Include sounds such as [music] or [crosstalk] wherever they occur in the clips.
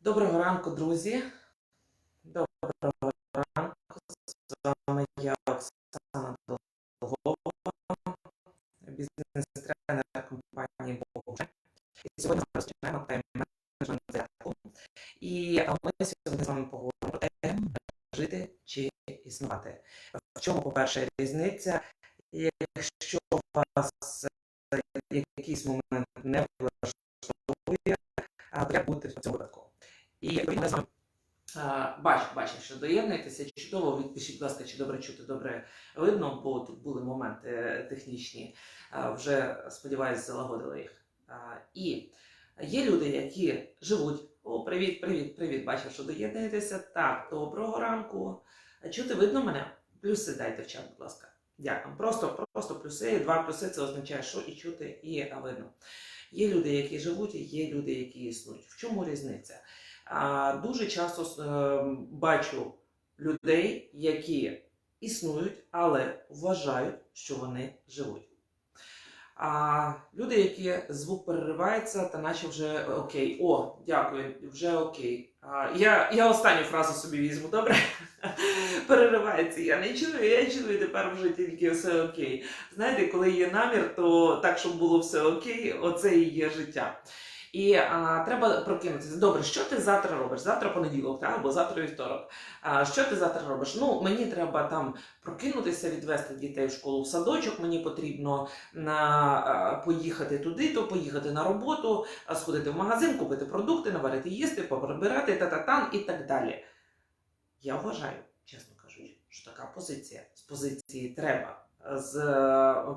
Доброго ранку, друзі. Доброго ранку. З вами я Оксана Долгова, бізнес-тренер компанії Боже. І сьогодні ми розпочинаємо тайм-менеджмент зарядку. І ми сьогодні з вами поговоримо про те, жити чи існувати. В чому, по-перше, різниця, якщо у вас е, якийсь момент не влаштовує, а то як бути в цьому випадку. І відповідно з вами бачу, бачу, що доєднуєтеся чудово. Відпишіть, будь ласка, чи добре чути, добре видно, бо тут були моменти е, технічні. Вже сподіваюся, залагодили їх. І є люди, які живуть. О, привіт, привіт, привіт. Бачу, що доєднуєтеся. Так, доброго ранку. Чути видно мене? Плюси дайте в чат, будь ласка. Дякую. Просто, просто плюси. Два плюси це означає, що і чути, і видно. Є люди, які живуть, і є люди, які існують. В чому різниця? Дуже часто е, бачу людей, які існують, але вважають, що вони живуть. А люди, які звук переривається, та наче вже окей. О, дякую, вже окей. А, я, я останню фразу собі візьму, добре? [laughs] Переривається. Я не чую, я чую тепер вже тільки все окей. Знаєте, коли є намір, то так, щоб було все окей, оце і є життя. І а, треба прокинутися. Добре, що ти завтра робиш? Завтра понеділок, так? або завтра вівторок. А, що ти завтра робиш? Ну, мені треба там прокинутися, відвести дітей в школу в садочок. Мені потрібно на, а, поїхати туди, то поїхати на роботу, а, сходити в магазин, купити продукти, наварити їсти, поприбирати, та-та-тан і так далі. Я вважаю, чесно кажучи, що така позиція з позиції треба. З,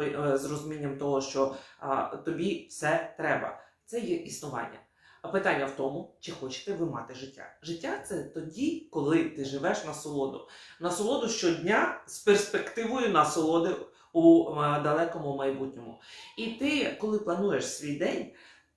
е, з розумінням того, що а, тобі все треба це є існування. А питання в тому, чи хочете ви мати життя. Життя це тоді, коли ти живеш насолоду. Насолоду щодня з перспективою насолоди у е, далекому майбутньому. І ти, коли плануєш свій день,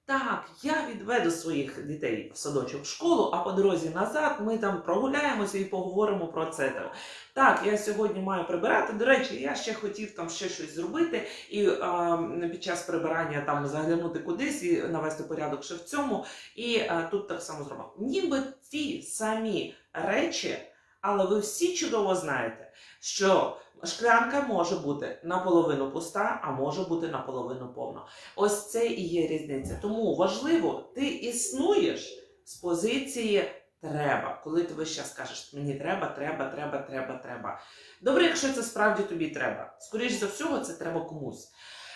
так, я відведу своїх дітей в садочок в школу, а по дорозі назад ми там прогуляємося і поговоримо про це. Так, я сьогодні маю прибирати. До речі, я ще хотів там ще щось зробити, і а, під час прибирання там заглянути кудись і навести порядок ще в цьому. І а, тут так само зробимо. Ніби ті самі речі, але ви всі чудово знаєте, що. Шклянка може бути наполовину пуста, а може бути наполовину повна. Ось це і є різниця. Тому важливо, ти існуєш з позиції треба. Коли ти весь час кажеш, мені треба, треба, треба, треба, треба. Добре, якщо це справді тобі треба. Скоріше за всього, це треба комусь.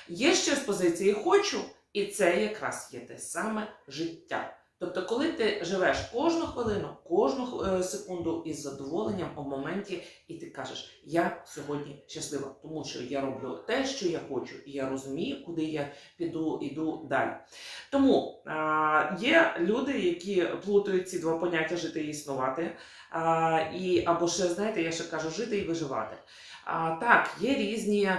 Є ще з позиції хочу, і це якраз є те саме життя. Тобто, коли ти живеш кожну хвилину, кожну е, секунду із задоволенням у моменті, і ти кажеш, я сьогодні щаслива, тому що я роблю те, що я хочу, і я розумію, куди я піду іду далі. Тому а, є люди, які плутають ці два поняття жити і існувати. А, і, або ще, знаєте, я ще кажу, жити і виживати. А, так, є різні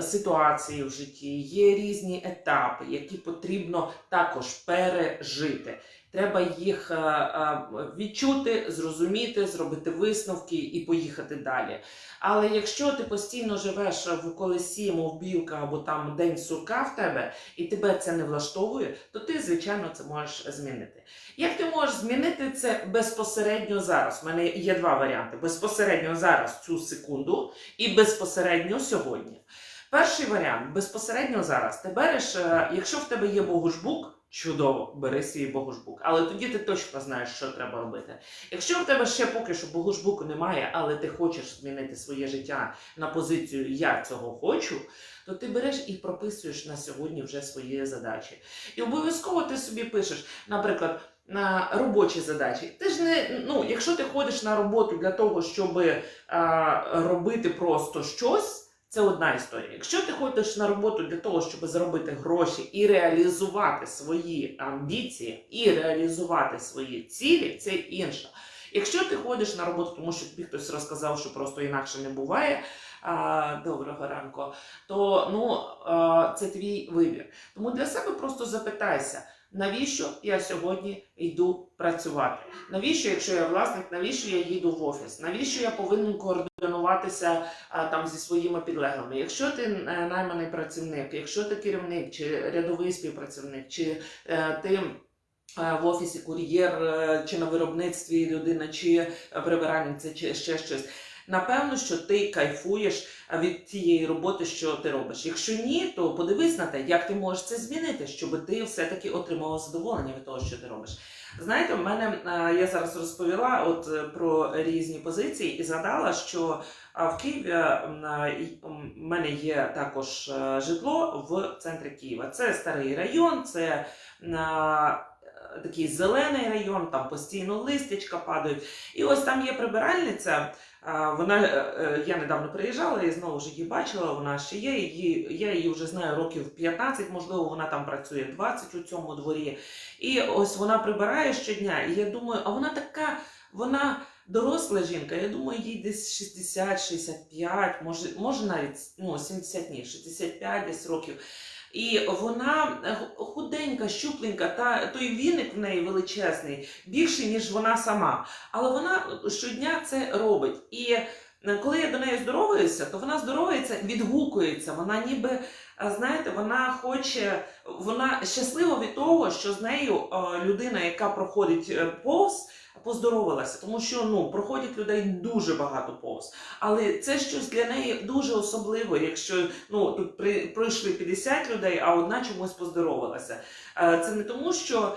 ситуації в житті, є різні етапи, які потрібно також пережити. Треба їх е, е, відчути, зрозуміти, зробити висновки і поїхати далі. Але якщо ти постійно живеш в колесі, мов білка, або там день сурка в тебе, і тебе це не влаштовує, то ти, звичайно, це можеш змінити. Як ти можеш змінити це безпосередньо зараз? У мене є два варіанти: безпосередньо зараз цю секунду і безпосередньо сьогодні. Перший варіант безпосередньо зараз. Ти береш, е, якщо в тебе є богушбук, чудово, бери свій богушбук. Але тоді ти точно знаєш, що треба робити. Якщо в тебе ще поки що богушбуку немає, але ти хочеш змінити своє життя на позицію Я цього хочу, то ти береш і прописуєш на сьогодні вже свої задачі. І обов'язково ти собі пишеш, наприклад. На робочі задачі. Ти ж не ну, якщо ти ходиш на роботу для того, щоб а, робити просто щось. Це одна історія. Якщо ти ходиш на роботу для того, щоб заробити гроші і реалізувати свої амбіції, і реалізувати свої цілі, це інше. Якщо ти ходиш на роботу, тому що тобі хтось розказав, що просто інакше не буває. А, доброго ранку, то ну, а, це твій вибір. Тому для себе просто запитайся. Навіщо я сьогодні йду працювати? Навіщо, якщо я власник, навіщо я їду в офіс? Навіщо я повинен координуватися а, там зі своїми підлеглими. Якщо ти е, найманий працівник, якщо ти керівник чи рядовий співпрацівник, чи е, ти е, в офісі кур'єр, чи на виробництві людина, чи прибиральниця, чи ще щось. Напевно, що ти кайфуєш від тієї роботи, що ти робиш. Якщо ні, то подивись на те, як ти можеш це змінити, щоб ти все-таки отримував задоволення від того, що ти робиш. Знаєте, в мене я зараз розповіла от е, про різні позиції і згадала, що в Києві в мене є також е, житло в центрі Києва. Це старий район, це такий зелений район, там постійно листячка падають. І ось там є прибиральниця. Вона е, е, я недавно приїжджала і знову ж її бачила. Вона ще є. Її я її вже знаю років 15, можливо, вона там працює 20 у цьому дворі. І ось вона прибирає щодня. І я думаю, а вона така, вона доросла жінка. Я думаю, їй десь 60-65, може, може навіть ну, 70 ні, 65 десь років. І вона худенька, щупленька, та той віник в неї величезний, більший, ніж вона сама. Але вона щодня це робить. І е, коли я до неї здороваюся, то вона здоровається, відгукується. Вона ніби, знаєте, вона хоче, вона щаслива від того, що з нею е, людина, яка проходить е, повз, поздоровалася, тому що ну проходять людей дуже багато повз. Але це щось для неї дуже особливе, якщо ну тут при пройшли 50 людей, а одна чомусь поздоровалася. Е, Це не тому, що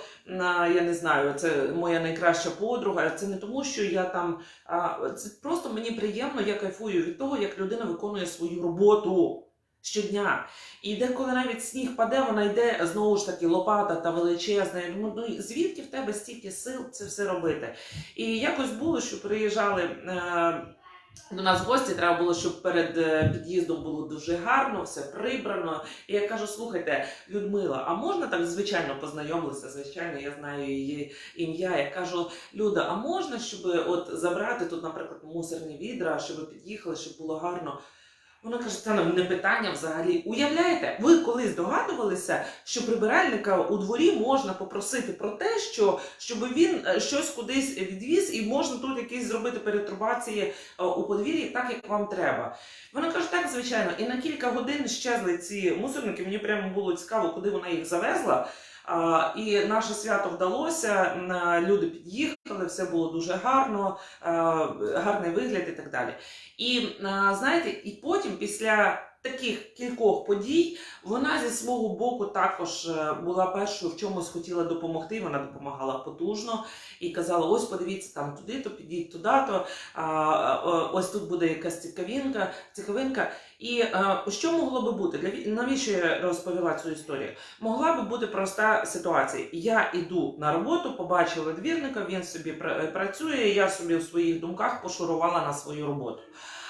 я не знаю, це моя найкраща подруга. Це не тому, що я там. Це просто мені приємно, я кайфую від того, як людина виконує свою роботу. Щодня. І деколи навіть сніг паде, вона йде знову ж таки лопата та величезна. Я думаю, ну звідки в тебе стільки сил це все робити? І якось було, що приїжджали е, до нас гості, треба було, щоб перед е, під'їздом було дуже гарно, все прибрано. І я кажу: слухайте, Людмила, а можна так звичайно познайомилися? Звичайно, я знаю її ім'я. Я кажу, Люда, а можна, щоб от забрати тут, наприклад, мусорні відра, щоб під'їхали, щоб було гарно. Вона каже, це не питання взагалі. Уявляєте, ви колись догадувалися, що прибиральника у дворі можна попросити про те, що щоб він е, щось кудись відвіз, і можна тут якісь зробити перетрубації е, у подвір'ї, так як вам треба. Вона каже, так, звичайно, і на кілька годин щезли ці мусорники. Мені прямо було цікаво, куди вона їх завезла. І наше свято вдалося. Люди під'їхали, все було дуже гарно, гарний вигляд і так далі. І знаєте, і потім, після таких кількох подій, вона зі свого боку також е, була першою в чомусь хотіла допомогти. Вона допомагала потужно і казала: ось подивіться там туди, то підіть туди, то ось тут буде якась цікавинка, цікавинка. І а, що могло би бути? Для ві- навіщо я розповіла цю історію? Могла би бути проста ситуація. Я іду на роботу, побачила двірника, він собі працює, я собі в своїх думках пошурувала на свою роботу.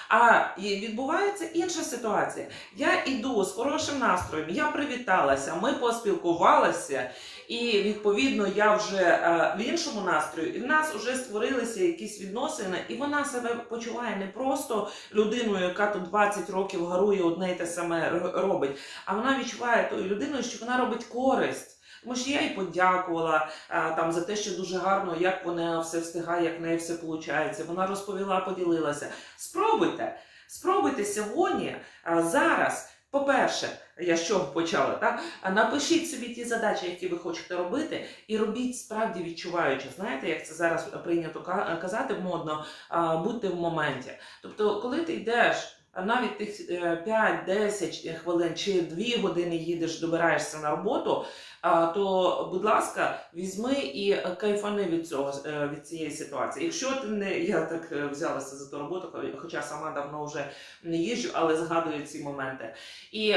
А відбувається інша ситуація. Я іду з хорошим настроєм, я привіталася, ми поспілкувалися, і відповідно я вже е, в іншому настрої, і в нас вже створилися якісь відносини, і вона себе почуває не просто людиною, яка тут 20 років гарує одне й те саме робить, а вона відчуває тою людиною, що вона робить користь. Тому що я їй подякувала а, там за те, що дуже гарно, як вона все встигає, як в неї все виходить. Вона розповіла, поділилася. Спробуйте, спробуйте сьогодні, а, зараз. По-перше, я що почала, так? А Напишіть собі ті задачі, які ви хочете робити, і робіть справді відчуваючи. Знаєте, як це зараз прийнято ка- казати модно, будьте в моменті. Тобто, коли ти йдеш. Навіть тих е, 5-10 хвилин чи 2 години їдеш, добираєшся на роботу, то, будь ласка, візьми і кайфани від цього е, від цієї ситуації. Якщо ти не я так е, взялася за ту роботу, хоча сама давно вже не їжджу, але згадую ці моменти. І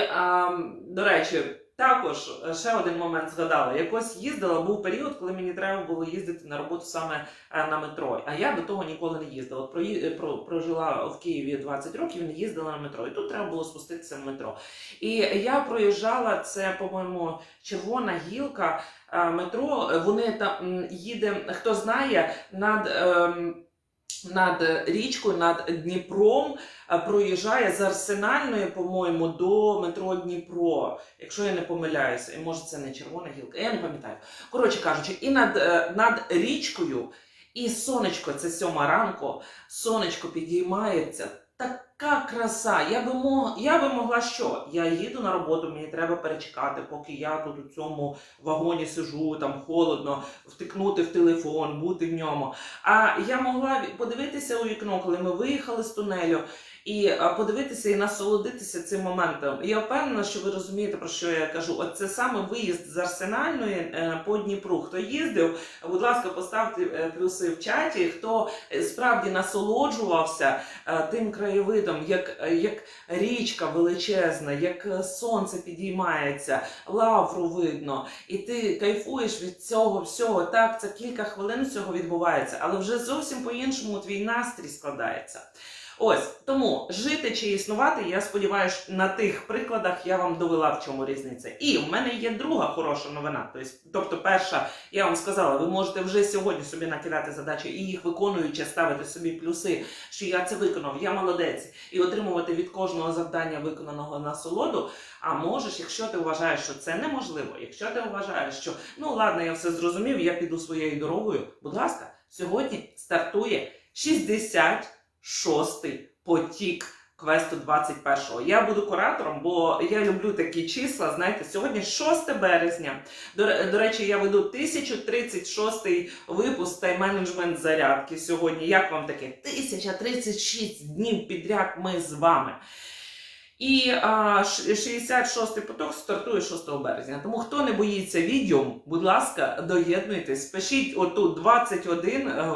до речі. Також е, ще один момент згадала. Якось їздила, був період, коли мені треба було їздити на роботу саме е, на метро. А я до того ніколи не їздила. От е, про, прожила в Києві 20 років, не їздила на метро. І тут треба було спуститися в метро. І я проїжджала це, по-моєму, червона гілка метро. Вони там їде, хто знає, над. Над річкою, над Дніпром е, проїжджає з Арсенальної, по-моєму, до метро Дніпро, якщо я не помиляюся, і може це не червона гілка, я не пам'ятаю. Коротше кажучи, і над, е, над річкою, і сонечко, це сьома ранку, сонечко підіймається. Така краса. Я би, мог, я би могла що? Я їду на роботу, мені треба перечекати, поки я тут у цьому вагоні сижу, там холодно, втикнути в телефон, бути в ньому. А я могла подивитися у вікно, коли ми виїхали з тунелю. І подивитися і насолодитися цим моментом. Я впевнена, що ви розумієте, про що я кажу. От це саме виїзд з Арсенальної е, по Дніпру. Хто їздив, будь ласка, поставте е, плюси в чаті. Хто е, справді насолоджувався тим краєвидом, як, як річка величезна, як сонце підіймається, лавру видно, і ти кайфуєш від цього всього. Так, це кілька хвилин всього відбувається, але вже зовсім по-іншому твій настрій складається. Ось тому жити чи існувати, я сподіваюся, на тих прикладах я вам довела в чому різниця. І в мене є друга хороша новина. Тобто, тобто, перша, я вам сказала, ви можете вже сьогодні собі накидати задачі і їх виконуючи, ставити собі плюси, що я це виконав, я молодець, і отримувати від кожного завдання виконаного насолоду. А можеш, якщо ти вважаєш, що це неможливо, якщо ти вважаєш, що ну ладно, я все зрозумів, я піду своєю дорогою. Будь ласка, сьогодні стартує 66-й потік. Квесту 21-го. Я буду куратором, бо я люблю такі числа. Знаєте, сьогодні 6 березня. До, до речі, я веду 1036 випуск тайм-менеджмент зарядки сьогодні. Як вам таке? 1036 днів підряд ми з вами. І а, ш- 66-й поток стартує 6 березня. Тому хто не боїться відьом, будь ласка, доєднуйтесь, пишіть отут 21, е,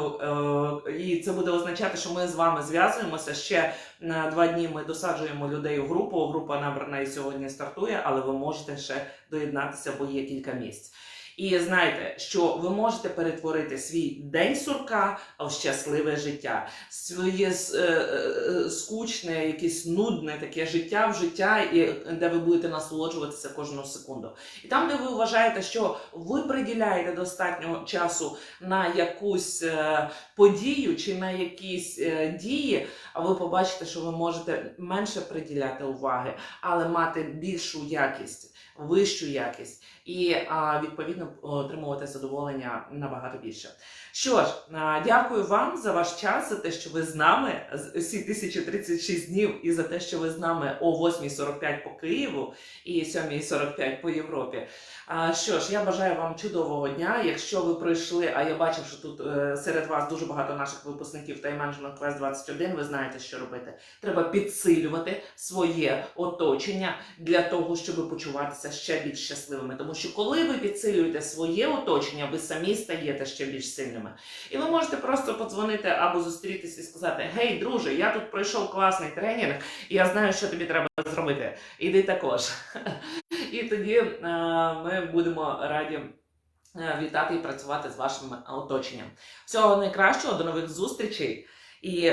е, і це буде означати, що ми з вами зв'язуємося. Ще на два дні ми досаджуємо людей у групу. Група набрана і сьогодні стартує, але ви можете ще доєднатися, бо є кілька місць. І знайте, що ви можете перетворити свій день сурка в щасливе життя своє е, е, скучне, якесь нудне таке життя в життя, і де ви будете насолоджуватися кожну секунду. І там, де ви вважаєте, що ви приділяєте достатньо часу на якусь е, подію чи на якісь е, дії, а ви побачите, що ви можете менше приділяти уваги, але мати більшу якість, вищу якість. І відповідно отримувати задоволення набагато більше. Що ж, дякую вам за ваш час, за те, що ви з нами з- всі 1036 днів, і за те, що ви з нами о 8.45 по Києву і 7.45 по Європі. Що ж, я бажаю вам чудового дня. Якщо ви пройшли, а я бачив, що тут е, серед вас дуже багато наших випускників Time Management Quest 21, ви знаєте, що робити. Треба підсилювати своє оточення для того, щоб почуватися ще більш щасливими. Тому що коли ви підсилюєте своє оточення, ви самі стаєте ще більш сильними. І ви можете просто подзвонити або зустрітися і сказати: Гей, друже, я тут пройшов класний тренінг, і я знаю, що тобі треба зробити. Іди також. І тоді е, ми будемо раді. е, Вітати і працювати з вашим оточенням. Всього найкращого, до нових зустрічей і